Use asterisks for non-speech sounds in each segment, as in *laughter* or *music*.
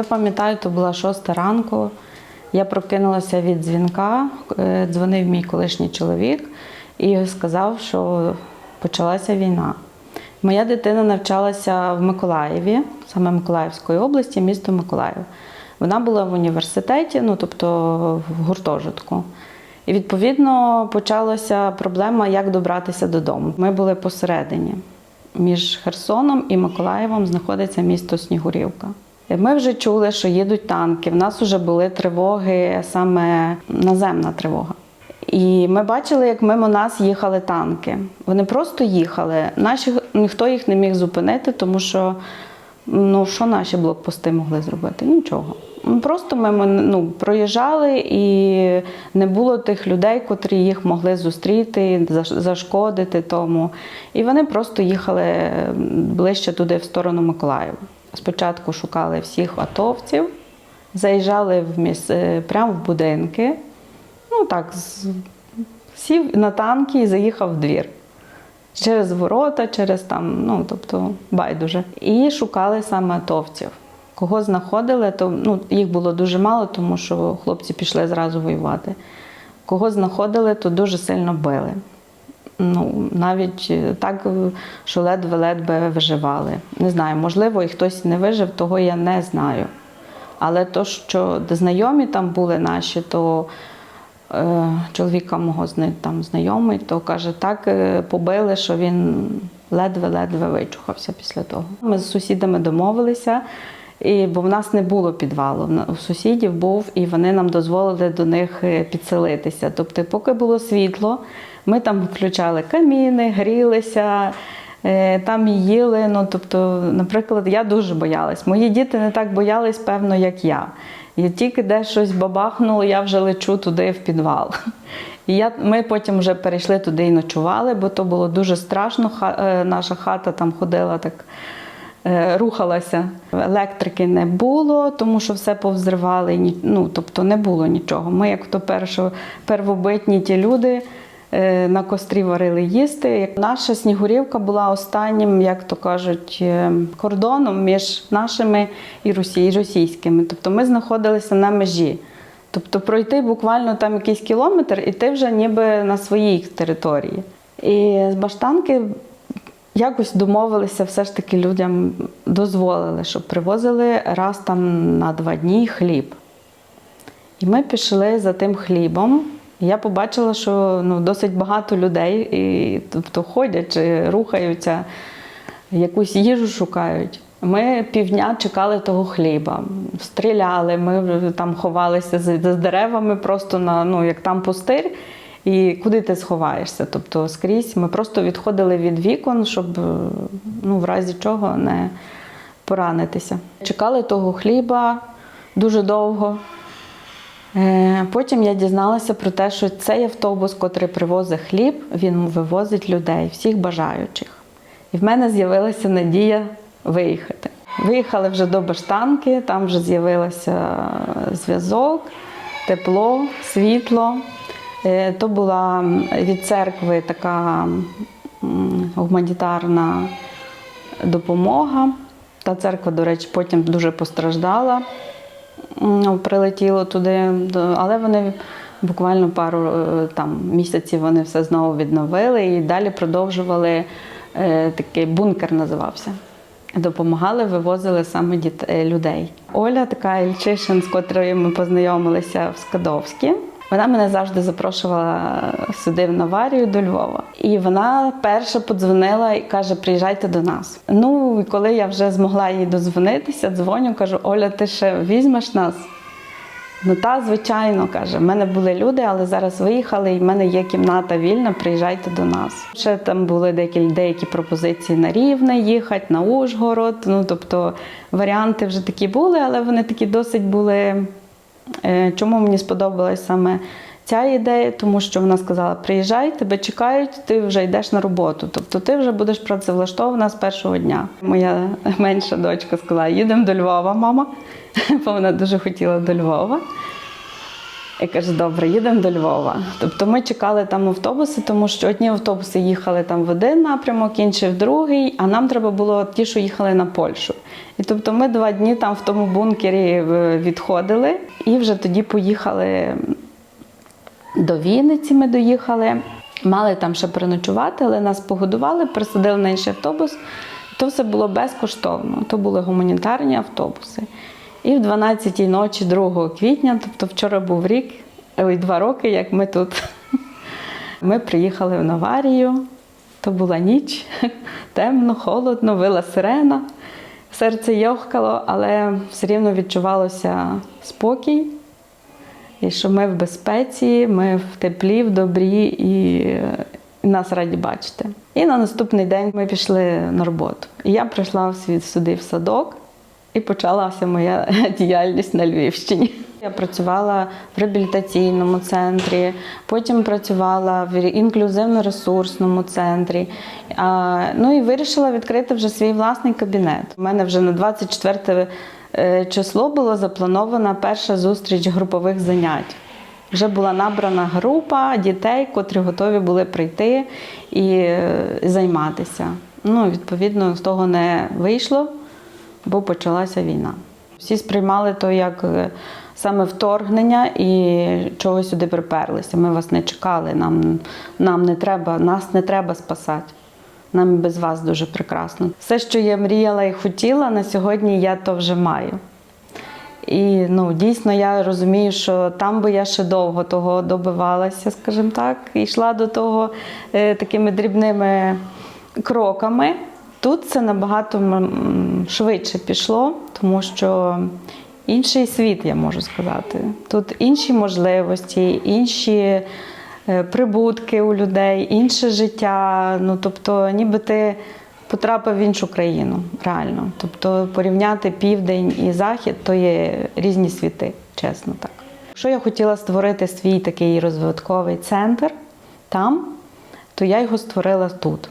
Я пам'ятаю, то була шоста ранку. Я прокинулася від дзвінка, е, дзвонив мій колишній чоловік і сказав, що почалася війна. Моя дитина навчалася в Миколаєві, саме Миколаївської області, місто Миколаїв. Вона була в університеті, ну тобто в гуртожитку. І відповідно почалася проблема, як добратися додому. Ми були посередині. Між Херсоном і Миколаєвом знаходиться місто Снігурівка. Ми вже чули, що їдуть танки. В нас вже були тривоги, саме наземна тривога. І ми бачили, як мимо нас їхали танки. Вони просто їхали. Наші ніхто їх не міг зупинити, тому що ну що наші блокпости могли зробити? Нічого. Просто ми ну, проїжджали і не було тих людей, котрі їх могли зустріти, зашкодити тому. І вони просто їхали ближче туди, в сторону Миколаєва. Спочатку шукали всіх атовців, заїжджали в міс... е, прямо в будинки. Ну так, сів на танки і заїхав в двір. Через ворота, через там, ну тобто байдуже. І шукали саме атовців. Кого знаходили, то ну, їх було дуже мало, тому що хлопці пішли зразу воювати. Кого знаходили, то дуже сильно били. Ну, навіть е, так, е, що ледве-ледве виживали. Не знаю, можливо, і хтось не вижив, того я не знаю. Але то, що знайомі там були наші, то е, чоловіка мого там знайомий, то каже, так е, побили, що він ледве-ледве вичухався після того. Ми з сусідами домовилися, і, бо в нас не було підвалу. У сусідів був, і вони нам дозволили до них е, підселитися. Тобто, поки було світло, ми там включали каміни, грілися. е, Там їли. Ну, тобто, наприклад, я дуже боялась. Мої діти не так боялись, певно, як я. І тільки де щось бабахнуло, я вже лечу туди в підвал. *laughs* І я, ми потім вже перейшли туди і ночували, бо то було дуже страшно. Е, наша хата там ходила так, рухалася. Електрики не було, тому що все повзривали. Ну, тобто не було нічого. Ми, як то першо, первобитні ті люди, е, на кострі варили їсти. Наша Снігурівка була останнім, як то кажуть, е, кордоном між нашими і російськими. Тобто ми знаходилися на межі. Тобто пройти буквально там якийсь кілометр, і ти вже ніби на своїй території. І з баштанки якось домовилися, все ж таки людям дозволили, щоб привозили раз там на два дні хліб. І ми пішли за тим хлібом. Я побачила, що ну, досить багато людей, і, тобто ходять, чи рухаються, якусь їжу шукають. Ми півдня чекали того хліба, стріляли, ми там ховалися за деревами, просто на ну як там пустир. І куди ти сховаєшся? Тобто скрізь ми просто відходили від вікон, щоб е, ну, в разі чого не поранитися. Чекали того хліба дуже довго. Е, Потім я дізналася про те, що цей автобус, котрий привозить хліб, він вивозить людей, всіх бажаючих. І в мене з'явилася надія виїхати. Виїхали вже до Баштанки, там вже з'явився зв'язок, тепло, світло. Е, То була від церкви така гуманітарна допомога. Та церква, до речі, потім дуже постраждала. Прилетіло туди, але вони буквально пару е, там, місяців вони все знову відновили і далі продовжували е, такий бункер називався. Допомагали, вивозили саме діт- е, людей. Оля, така Ільчишин, з котрою ми познайомилися в Скадовській. Вона мене завжди запрошувала сюди в Наварію до Львова. І вона перша подзвонила і каже: приїжджайте до нас. Ну і коли я вже змогла їй дозвонитися, дзвоню, кажу: Оля, ти ще візьмеш нас? Ну та, звичайно, каже, в мене були люди, але зараз виїхали, і в мене є кімната вільна, приїжджайте до нас. Ще там були деякі, деякі пропозиції на Рівне їхати, на Ужгород. Ну, тобто варіанти вже такі були, але вони такі досить були. Е, Чому мені сподобалась саме ця ідея? Тому що вона сказала: приїжджай, тебе чекають, ти вже йдеш на роботу. Тобто ти вже будеш працевлаштована з першого дня. Моя *laughs* менша дочка сказала: їдемо до Львова, мама, *laughs* бо вона дуже хотіла до Львова. І каже, добре, їдемо до Львова. Тобто ми чекали там автобуси, тому що одні автобуси їхали там в один напрямок, інші в другий, а нам треба було ті, що їхали на Польщу. І тобто ми два дні там в тому бункері е, відходили і вже тоді поїхали до Вінниці. Ми доїхали. Мали там ще переночувати, але нас погодували, пересадили на інший автобус. То все було безкоштовно. То були гуманітарні автобуси. І в 12-й ночі 2 квітня, тобто вчора був рік, ой, два роки, як ми тут. *laughs* Ми приїхали в Наварію. То була ніч, *laughs* темно, холодно, вила сирена. Серце йохкало, але все рівно відчувалося спокій. І що ми в безпеці, ми в теплі, в добрі і, нас раді бачити. І на наступний день ми пішли на роботу. І я прийшла сюди в садок, і почалася моя *laughs* діяльність на Львівщині. Я працювала в реабілітаційному центрі, потім працювала в інклюзивно-ресурсному центрі. Ну і вирішила відкрити вже свій власний кабінет. У мене вже на 24 е, число було запланована перша зустріч групових занять. Вже була набрана група дітей, котрі готові були прийти і е, займатися. Ну, відповідно, з того не вийшло, бо почалася війна. Всі сприймали то як е, саме вторгнення і чого сюди приперлися. Ми вас не чекали, нам, нам не треба, нас не треба спасати. Нам без вас дуже прекрасно. Все, що я мріяла і хотіла, на сьогодні я то вже маю. І ну, дійсно я розумію, що там би я ще довго того добивалася, скажімо так, і йшла до того е, такими дрібними кроками. Тут це набагато швидше пішло, тому що інший світ, я можу сказати. Тут інші можливості, інші е, прибутки у людей, інше життя. Ну, тобто, ніби ти потрапив в іншу країну, реально. Тобто порівняти південь і захід то є різні світи, чесно так. Якщо я хотіла створити свій такий розвитковий центр там, то я його створила тут.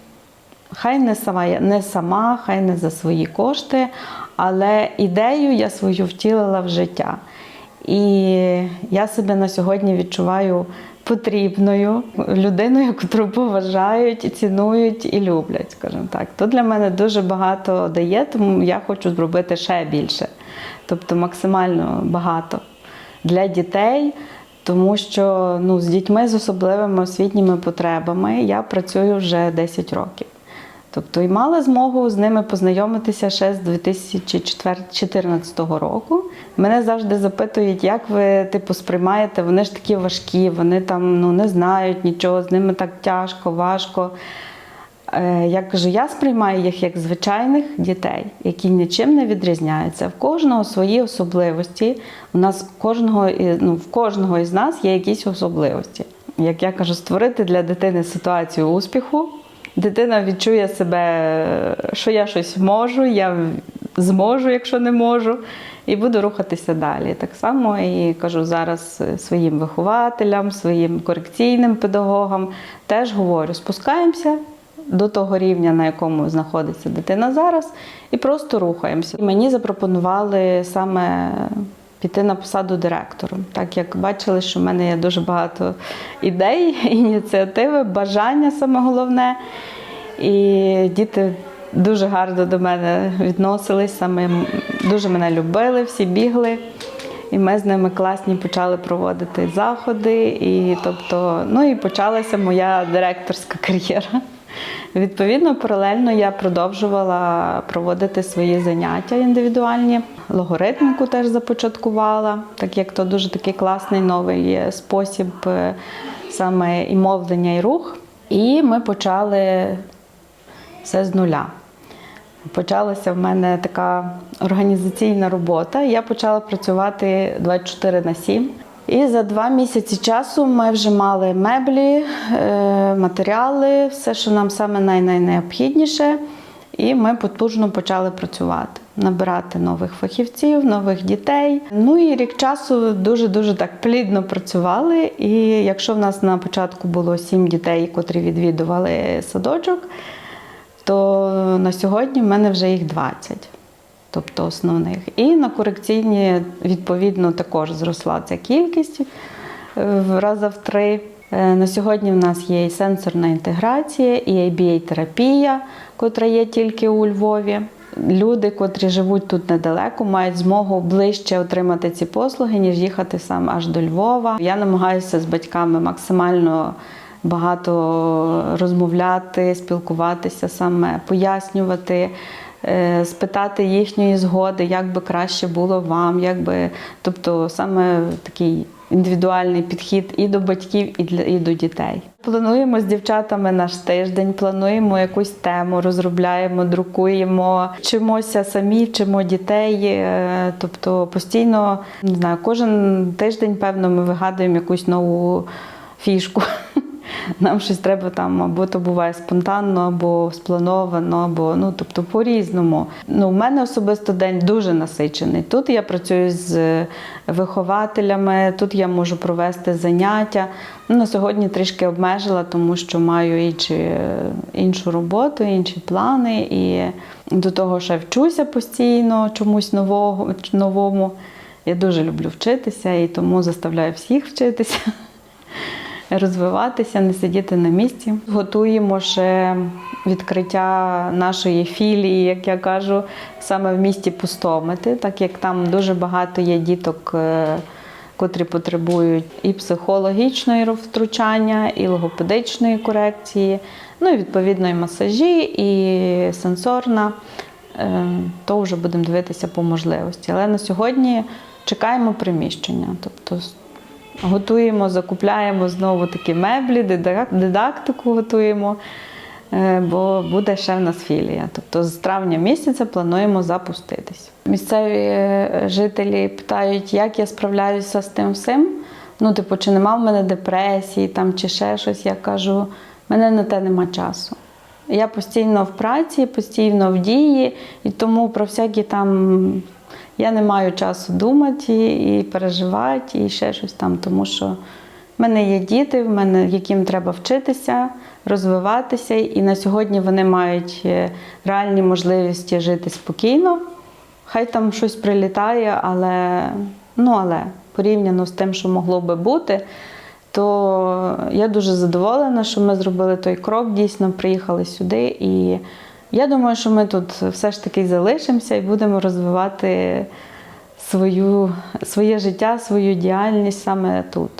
Хай не сама, не сама, хай не за свої кошти, але ідею я свою втілила в життя. І я себе на сьогодні відчуваю потрібною людиною, яку поважають, цінують і люблять, скажімо так. То для мене дуже багато дає, тому я хочу зробити ще більше, тобто максимально багато для дітей. Тому що ну, з дітьми з особливими освітніми потребами я працюю вже 10 років. Тобто і мала змогу з ними познайомитися ще з 2014 року. Мене завжди запитують, як ви типу сприймаєте, вони ж такі важкі, вони там ну, не знають нічого, з ними так тяжко, важко. Е, Я кажу, я сприймаю їх як звичайних дітей, які нічим не відрізняються. В кожного свої особливості. У нас кожного, ну, в кожного із нас є якісь особливості. Як я кажу, створити для дитини ситуацію успіху. Дитина відчує себе, що я щось можу, я зможу, якщо не можу, і буду рухатися далі. Так само і кажу зараз своїм вихователям, своїм корекційним педагогам теж говорю: спускаємося до того рівня, на якому знаходиться дитина зараз, і просто рухаємося. І мені запропонували саме піти на посаду директору, так як бачили, що в мене є дуже багато ідей, *laughs* ініціативи, бажання саме головне. І діти дуже гарно до мене відносились, саме дуже мене любили, всі бігли. І ми з ними класні почали проводити заходи. І тобто, ну і почалася моя директорська *laughs* кар'єра. Відповідно, паралельно я продовжувала проводити свої заняття індивідуальні. Логоритміку теж започаткувала, так як то дуже такий класний новий спосіб е, саме і мовлення, і рух. І ми почали все з нуля. Почалася в мене така організаційна робота. Я почала працювати 24 на 7. І за два місяці часу ми вже мали меблі, е, матеріали, все, що нам саме най- найнеобхідніше. І ми потужно почали працювати, набирати нових фахівців, нових дітей. Ну і рік часу дуже-дуже так плідно працювали. І якщо в нас на початку було сім дітей, котрі відвідували садочок, то на сьогодні в мене вже їх 20, тобто основних. І на корекційні, відповідно, також зросла ця кількість. е, в раза в три. Е, На сьогодні в нас є і сенсорна інтеграція, і ABA-терапія, котра є тільки у Львові. Люди, котрі живуть тут недалеко, мають змогу ближче отримати ці послуги, ніж їхати сам аж до Львова. Я намагаюся з батьками максимально багато розмовляти, спілкуватися саме, пояснювати, спитати їхньої згоди, як би краще було вам, як би, тобто саме такий індивідуальний підхід і до батьків, і для і до дітей. Плануємо з дівчатами наш тиждень, плануємо якусь тему, розробляємо, друкуємо, вчимося самі, вчимо дітей. е, Тобто постійно не знаю, кожен тиждень, певно, ми вигадуємо якусь нову фішку. Нам щось треба там, або то буває спонтанно, або сплановано, або ну тобто по-різному. Ну, у мене особисто день дуже насичений. Тут я працюю з вихователями, тут я можу провести заняття. Ну, сьогодні трішки обмежила, тому що маю інші, іншу роботу, інші плани. І до того ще вчуся постійно чомусь нового, новому. Я дуже люблю вчитися і тому заставляю всіх вчитися розвиватися, не сидіти на місці. Готуємо ще відкриття нашої філії, як я кажу, саме в місті Пустомити, так як там дуже багато є діток. е, Котрі потребують і психологічної втручання, і логопедичної корекції, ну і відповідно і масажі, і сенсорна. Е, То вже будемо дивитися по можливості. Але на сьогодні чекаємо приміщення. Тобто Готуємо, закупляємо знову такі меблі, дидактику готуємо, е, бо буде ще в нас філія. Тобто з травня місяця плануємо запуститись. Місцеві е, жителі питають, як я справляюся з тим всім. Ну, типу, чи нема в мене депресії там, чи ще щось. Я кажу, в мене на те нема часу. Я постійно в праці, постійно в дії, і тому про всякі там я не маю часу думати і переживати, і ще щось там, тому що в мене є діти, в мене, яким треба вчитися, розвиватися, і на сьогодні вони мають е, реальні можливості жити спокійно. Хай там щось прилітає, але, ну, але порівняно з тим, що могло би бути, то я дуже задоволена, що ми зробили той крок, дійсно приїхали сюди. І я думаю, що ми тут все ж таки залишимося і будемо розвивати свою, своє життя, свою діяльність саме тут.